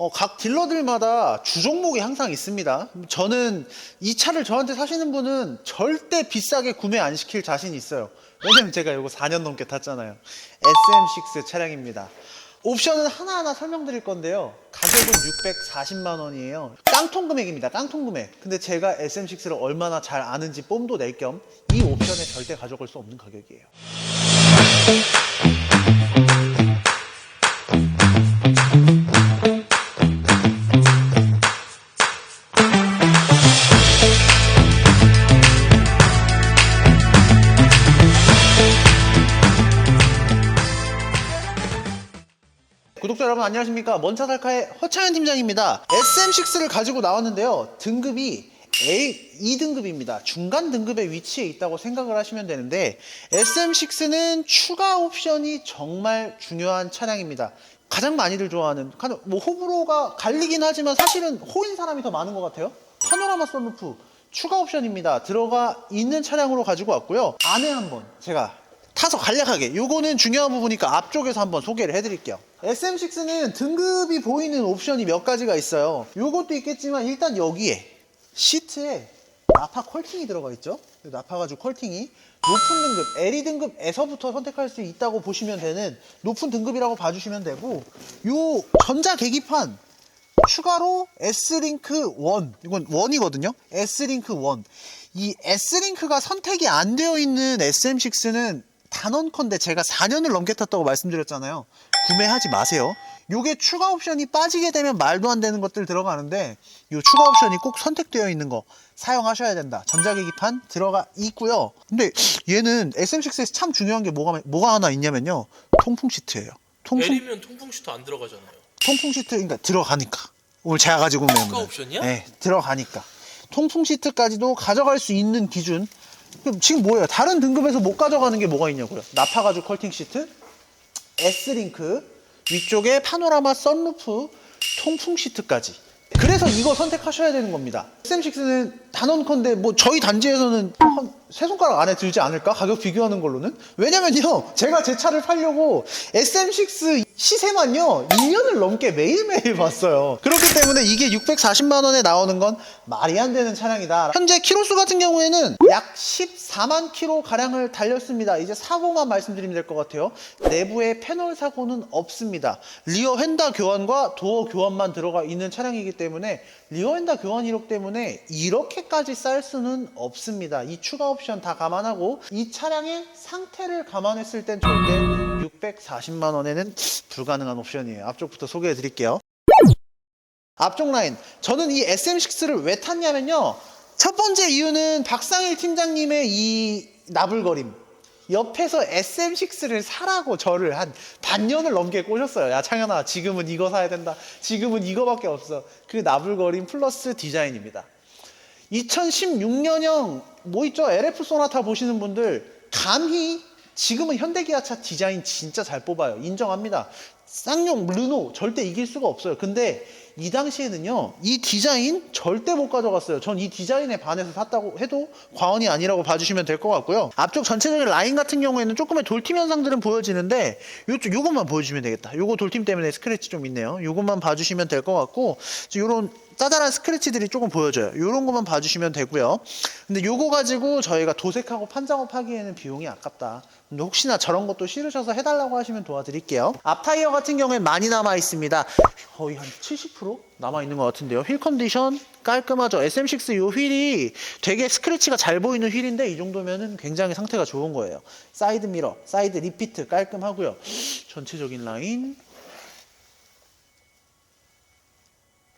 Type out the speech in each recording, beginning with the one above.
어, 각 딜러들마다 주 종목이 항상 있습니다. 저는 이 차를 저한테 사시는 분은 절대 비싸게 구매 안 시킬 자신이 있어요. 왜냐면 제가 이거 4년 넘게 탔잖아요. SM6 차량입니다. 옵션은 하나하나 설명드릴 건데요. 가격은 640만 원이에요. 깡통 금액입니다. 깡통 금액. 근데 제가 SM6를 얼마나 잘 아는지 뽐도 낼 겸 이 옵션에 절대 가져갈 수 없는 가격이에요. 여러분 안녕하십니까? 먼차살카의 허차연 팀장입니다. SM6를 가지고 나왔는데요. 등급이 A 2등급입니다. 중간 등급의 위치에 있다고 생각을 하시면 되는데 SM6는 추가 옵션이 정말 중요한 차량입니다. 가장 많이들 좋아하는 뭐 호불호가 갈리긴 하지만 사실은 호인 사람이 더 많은 것 같아요. 파노라마 썬루프 추가 옵션입니다. 들어가 있는 차량으로 가지고 왔고요. 안에 한번 제가 타서 간략하게. 요거는 중요한 부분이니까 앞쪽에서 한번 소개를 해드릴게요. SM6는 등급이 보이는 옵션이 몇 가지가 있어요. 요것도 있겠지만 일단 여기에 시트에 나파 컬팅이 들어가 있죠? 나파 가지고 컬팅이 높은 등급 LE 등급에서부터 선택할 수 있다고 보시면 되는 높은 등급이라고 봐주시면 되고 요 전자 계기판 추가로 S링크 1 이건 1이거든요? S링크 1이 S링크가 선택이 안 되어 있는 SM6는 단언컨대 제가 4년을 넘게 탔다고 말씀드렸잖아요 구매하지 마세요 요게 추가 옵션이 빠지게 되면 말도 안 되는 것들 들어가는데 요 추가 옵션이 꼭 선택되어 있는 거 사용하셔야 된다 전자계기판 들어가 있고요 근데 얘는 SM6에서 참 중요한 게 뭐가, 뭐가 하나 있냐면요 통풍 시트예요 통풍 내리면 통풍 시트 안 들어가잖아요. 통풍 시트 그러니까 들어가니까 오늘 제가 가지고 온 추가. 옵션이야? 네, 들어가니까 통풍 시트까지도 가져갈 수 있는 기준. 지금 뭐예요? 다른 등급에서 못 가져가는 게 뭐가 있냐고요? 나파 가죽 컬팅 시트, S 링크, 위쪽에 파노라마 썬루프, 통풍 시트까지. 그래서 이거 선택하셔야 되는 겁니다. SM6는 단언컨대 뭐 저희 단지에서는 한 세 손가락 안에 들지 않을까? 가격 비교하는 걸로는? 왜냐면요, 제가 제 차를 팔려고 SM6 시세만요, 2년을 넘게 매일매일 봤어요. 그렇기 때문에 이게 640만 원에 나오는 건 말이 안 되는 차량이다. 현재 키로수 같은 경우에는 약 14만 키로 가량을 달렸습니다. 이제 사고만 말씀드리면 될 것 같아요. 내부에 패널 사고는 없습니다. 리어 휀다 교환과 도어 교환만 들어가 있는 차량이기 때문에 리어 휀다 교환 이력 때문에 이렇게까지 쌀 수는 없습니다. 이 추가 옵션 다 감안하고 이 차량의 상태를 감안했을 땐 절대 640만 원에는 불가능한 옵션이에요. 앞쪽부터 소개해 드릴게요. 앞쪽 라인. 저는 이 SM6를 왜 탔냐면요. 첫 번째 이유는 박상일 팀장님의 이 나불거림. 옆에서 SM6를 사라고 저를 한 반년을 넘게 꼬셨어요. 야, 창현아, 지금은 이거 사야 된다. 지금은 이거밖에 없어. 그 나불거림 플러스 디자인입니다. 2016년형 뭐 있죠? LF 소나타 보시는 분들 감히 지금은 현대기아차 디자인 진짜 잘 뽑아요. 인정합니다. 쌍용 르노 절대 이길 수가 없어요. 근데 이 당시에는요, 이 디자인 절대 못 가져갔어요. 전 이 디자인에 반해서 샀다고 해도 과언이 아니라고 봐주시면 될 것 같고요. 앞쪽 전체적인 라인 같은 경우에는 조금의 돌팀 현상들은 보여지는데, 요쪽, 요것만 보여주면 되겠다. 요거 돌팀 때문에 스크래치 좀 있네요. 요것만 봐주시면 될 것 같고, 요런 짜잘한 스크래치들이 조금 보여져요. 요런 것만 봐주시면 되고요. 근데 요거 가지고 저희가 도색하고 판작업하기에는 비용이 아깝다. 혹시나 저런 것도 싫으셔서 해달라고 하시면 도와드릴게요. 앞 타이어 같은 경우에 많이 남아 있습니다. 거의 한 70% 남아 있는 것 같은데요. 휠 컨디션 깔끔하죠. SM6 요 휠이 되게 스크래치가 잘 보이는 휠인데 이 정도면은 굉장히 상태가 좋은 거예요. 사이드 미러, 사이드 리피트 깔끔하고요. 전체적인 라인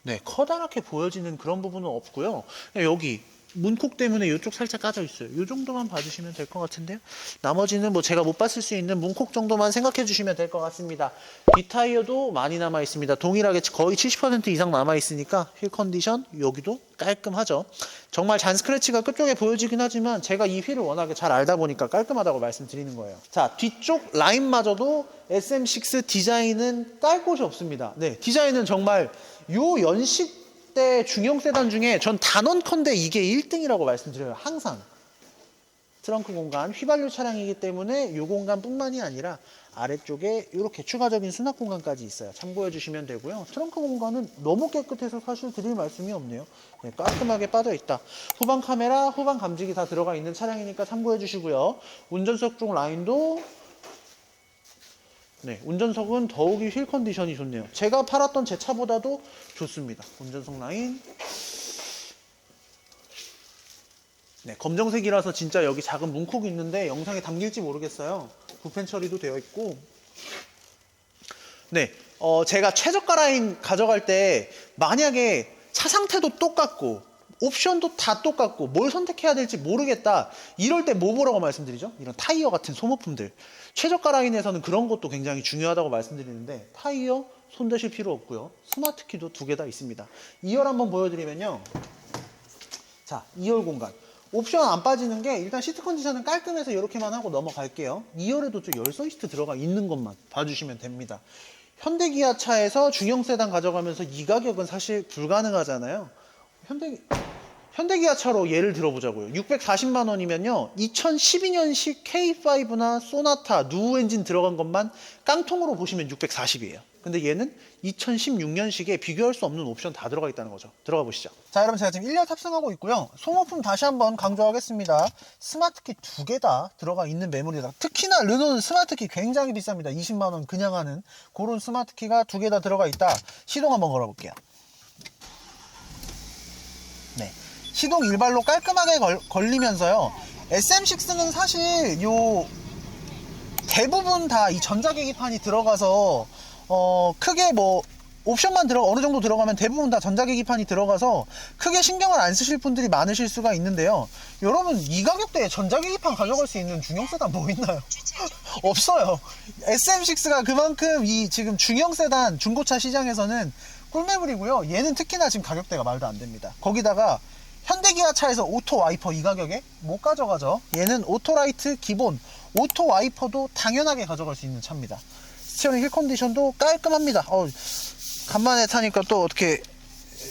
네, 커다랗게 보여지는 그런 부분은 없고요. 여기 문콕 때문에 이쪽 살짝 까져 있어요. 이 정도만 봐주시면 될 것 같은데요. 나머지는 뭐 제가 못 봤을 수 있는 문콕 정도만 생각해 주시면 될 것 같습니다. 뒷타이어도 많이 남아 있습니다. 동일하게 거의 70% 이상 남아 있으니까 휠 컨디션 여기도 깔끔하죠. 정말 잔 스크래치가 끝쪽에 보여지긴 하지만 제가 이 휠을 워낙에 잘 알다 보니까 깔끔하다고 말씀드리는 거예요. 자, 뒤쪽 라인마저도 SM6 디자인은 깔 곳이 없습니다. 네, 디자인은 정말 요 연식 때 중형 세단 중에 전 단언컨대 이게 1등이라고 말씀드려요. 항상. 트렁크 공간 휘발유 차량이기 때문에 이 공간뿐만이 아니라 아래쪽에 이렇게 추가적인 수납 공간까지 있어요. 참고해 주시면 되고요. 트렁크 공간은 너무 깨끗해서 사실 드릴 말씀이 없네요. 네, 깔끔하게 빠져 있다. 후방 카메라, 후방 감지기 다 들어가 있는 차량이니까 참고해 주시고요. 운전석 쪽 라인도 네, 운전석은 더욱이 휠 컨디션이 좋네요. 제가 팔았던 제 차보다도 좋습니다. 운전석 라인. 네, 검정색이라서 진짜 여기 작은 문콕이 있는데 영상에 담길지 모르겠어요. 부펜 처리도 되어 있고. 네, 어, 제가 최저가 라인 가져갈 때 만약에 차 상태도 똑같고 옵션도 다 똑같고 뭘 선택해야 될지 모르겠다. 이럴 때 뭐 보라고 말씀드리죠? 이런 타이어 같은 소모품들. 최저가 라인에서는 그런 것도 굉장히 중요하다고 말씀드리는데 타이어 손대실 필요 없고요. 스마트 키도 두 개 다 있습니다. 2열 한번 보여드리면요. 자, 2열 공간. 옵션 안 빠지는 게 일단 시트 컨디션은 깔끔해서 이렇게만 하고 넘어갈게요. 2열에도 좀 열선 시트 들어가 있는 것만 봐주시면 됩니다. 현대 기아 차에서 중형 세단 가져가면서 이 가격은 사실 불가능하잖아요. 현대 현대 기아 차로 예를 들어보자고요. 640만 원이면요. 2012년식 K5나 소나타 누우 엔진 들어간 것만 깡통으로 보시면 640이에요. 근데 얘는 2016년식에 비교할 수 없는 옵션 다 들어가 있다는 거죠. 들어가 보시죠. 자, 여러분 제가 지금 1열 탑승하고 있고요. 소모품 다시 한번 강조하겠습니다. 스마트키 두 개 다 들어가 있는 메모리다. 특히나 르노는 스마트키 굉장히 비쌉니다. 20만 원 그냥 하는 그런 스마트키가 두 개 다 들어가 있다. 시동 한번 걸어볼게요. 네. 시동 일발로 깔끔하게 걸, 걸리면서요. SM6는 사실 요 대부분 다 이 전자계기판이 들어가서 어 크게 뭐 옵션만 들어 어느 정도 들어가면 대부분 다 전자계기판이 들어가서 크게 신경을 안 쓰실 분들이 많으실 수가 있는데요. 여러분 이 가격대에 전자계기판 가져갈 수 있는 중형 세단 뭐 있나요? 없어요. SM6가 그만큼 이 지금 중형 세단 중고차 시장에서는 꿀매물이고요. 얘는 특히나 지금 가격대가 말도 안 됩니다. 거기다가 현대기아 차에서 오토 와이퍼 이 가격에 못 가져가죠. 얘는 오토라이트 기본, 오토 와이퍼도 당연하게 가져갈 수 있는 차입니다. 스티어링 휠 컨디션도 깔끔합니다. 어, 간만에 타니까 또 어떻게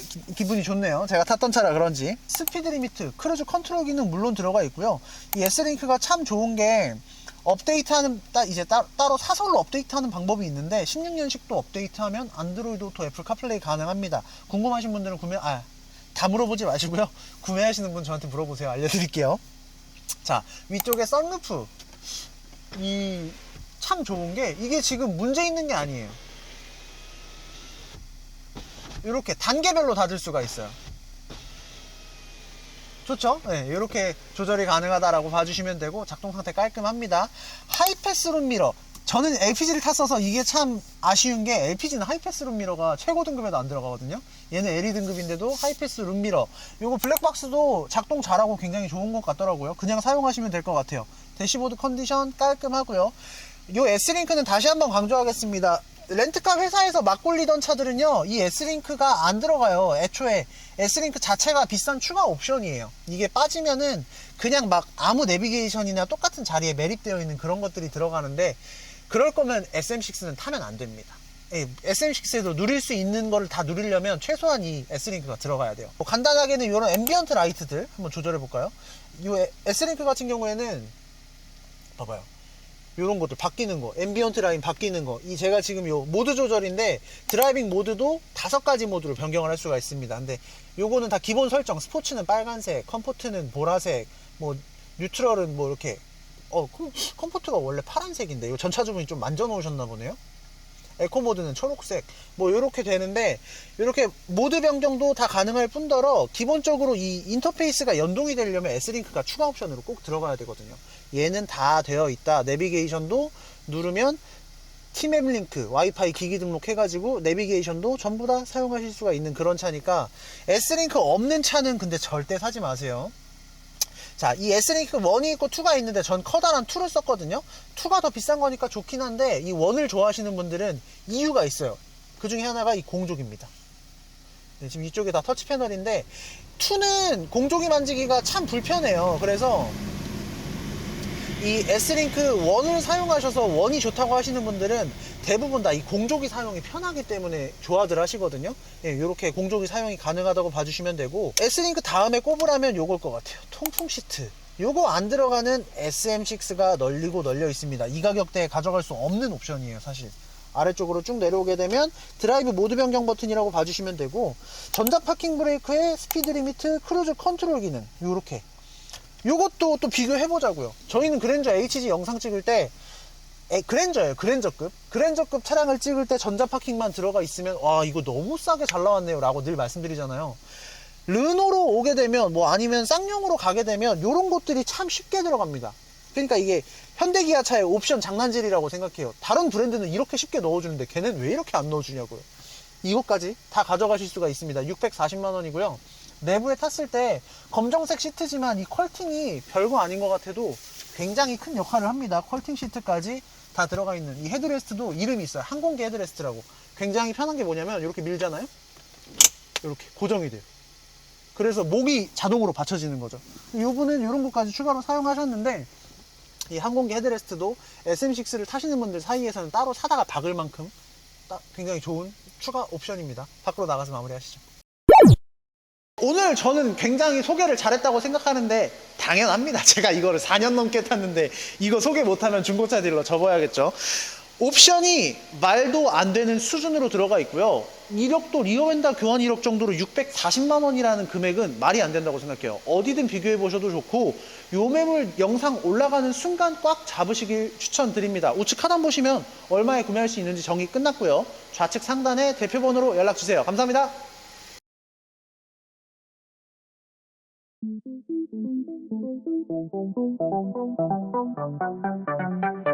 기- 기분이 좋네요. 제가 탔던 차라 그런지. 스피드 리미트, 크루즈 컨트롤 기능 물론 들어가 있고요. 이 S링크가 참 좋은 게 업데이트하는 따, 이제 따, 로 사설로 업데이트하는 방법이 있는데 16년식도 업데이트하면 안드로이드 오토 애플 카플레이 가능합니다. 궁금하신 분들은 구매 아 다 물어보지 마시고요. 구매하시는 분 저한테 물어보세요. 알려드릴게요. 자 위쪽에 썬루프 이 참 좋은 게 이게 지금 문제 있는 게 아니에요. 이렇게 단계별로 닫을 수가 있어요. 좋죠? 네, 이렇게 조절이 가능하다라고 봐주시면 되고 작동 상태 깔끔합니다. 하이패스룸 미러. 저는 LPG를 탔어서 이게 참 아쉬운 게 LPG는 하이패스 룸 미러가 최고 등급에도 안 들어가거든요. 얘는 LE 등급인데도 하이패스 룸 미러. 요거 블랙박스도 작동 잘하고 굉장히 좋은 것 같더라고요. 그냥 사용하시면 될 것 같아요. 대시보드 컨디션 깔끔하고요. 요 S링크는 다시 한번 강조하겠습니다. 렌트카 회사에서 막골리던 차들은요, 이 S링크가 안 들어가요. 애초에 S링크 자체가 비싼 추가 옵션이에요. 이게 빠지면은 그냥 막 아무 내비게이션이나 똑같은 자리에 매립되어 있는 그런 것들이 들어가는데, 그럴 거면 SM6는 타면 안 됩니다. 예, SM6에도 누릴 수 있는 거를 다 누리려면 최소한 이 S링크가 들어가야 돼요. 뭐 간단하게는 이런 앰비언트 라이트들 한번 조절해 볼까요? 이 S링크 같은 경우에는 봐봐요. 이런 것들 바뀌는 거, 앰비언트 라인 바뀌는 거. 이 제가 지금 요 모드 조절인데 드라이빙 모드도 다섯 가지 모드로 변경을 할 수가 있습니다. 근데 요거는 다 기본 설정. 스포츠는 빨간색, 컴포트는 보라색, 뭐 뉴트럴은 뭐 이렇게 어, 그 컴포트가 원래 파란색인데 요 전차주분이 좀 만져 놓으셨나 보네요. 에코 모드는 초록색. 뭐 이렇게 되는데 이렇게 모드 변경도 다 가능할 뿐더러 기본적으로 이 인터페이스가 연동이 되려면 S링크가 추가 옵션으로 꼭 들어가야 되거든요. 얘는 다 되어 있다. 내비게이션도 누르면 티맵 링크 와이파이 기기 등록해 가지고 내비게이션도 전부 다 사용하실 수가 있는 그런 차니까 S링크 없는 차는 근데 절대 사지 마세요 자, 이 S링크 1이 있고 2가 있는데 전 커다란 2를 썼거든요. 2가 더 비싼 거니까 좋긴 한데 이 1을 좋아하시는 분들은 이유가 있어요. 그 중에 하나가 이 공조기입니다. 네, 지금 이쪽에 다 터치 패널인데 2는 공조기 만지기가 참 불편해요. 그래서 이 S링크 1을 사용하셔서 1이 좋다고 하시는 분들은 대부분 다 이 공조기 사용이 편하기 때문에 좋아들 하시거든요. 예, 이렇게 공조기 사용이 가능하다고 봐주시면 되고 S링크 다음에 꼽으라면 요걸 것 같아요. 통풍 시트. 요거 안 들어가는 SM6가 널리고 널려 있습니다. 이 가격대에 가져갈 수 없는 옵션이에요, 사실. 아래쪽으로 쭉 내려오게 되면 드라이브 모드 변경 버튼이라고 봐주시면 되고 전자 파킹 브레이크의 스피드 리미트 크루즈 컨트롤 기능 요렇게 요것도 또 비교해 보자고요. 저희는 그랜저 HG 영상 찍을 때 에, 그랜저예요. 그랜저급. 그랜저급 차량을 찍을 때 전자 파킹만 들어가 있으면 와 이거 너무 싸게 잘 나왔네요 라고 늘 말씀드리잖아요. 르노로 오게 되면 뭐 아니면 쌍용으로 가게 되면 이런 것들이 참 쉽게 들어갑니다. 그러니까 이게 현대기아차의 옵션 장난질이라고 생각해요. 다른 브랜드는 이렇게 쉽게 넣어주는데 걔는 왜 이렇게 안 넣어주냐고요. 이것까지 다 가져가실 수가 있습니다. 640만 원이고요. 내부에 탔을 때 검정색 시트지만 이 컬팅이 별거 아닌 것 같아도 굉장히 큰 역할을 합니다. 컬팅 시트까지 다 들어가 있는 이 헤드레스트도 이름이 있어요. 항공기 헤드레스트라고. 굉장히 편한 게 뭐냐면 이렇게 밀잖아요. 이렇게 고정이 돼요. 그래서 목이 자동으로 받쳐지는 거죠. 요분은 이런 것까지 추가로 사용하셨는데 이 항공기 헤드레스트도 SM6를 타시는 분들 사이에서는 따로 사다가 박을 만큼 따- 굉장히 좋은 추가 옵션입니다. 밖으로 나가서 마무리하시죠. 오늘 저는 굉장히 소개를 잘했다고 생각하는데 당연합니다. 제가 이거를 4년 넘게 탔는데 이거 소개 못하면 중고차 딜러 접어야겠죠. 옵션이 말도 안 되는 수준으로 들어가 있고요. 이력도 리어엔다 교환 이력 정도로 640만 원이라는 금액은 말이 안 된다고 생각해요. 어디든 비교해 보셔도 좋고 요 매물 영상 올라가는 순간 꽉 잡으시길 추천드립니다. 우측 하단 보시면 얼마에 구매할 수 있는지 정의 끝났고요. 좌측 상단에 대표번호로 연락 주세요. 감사합니다. Thank you.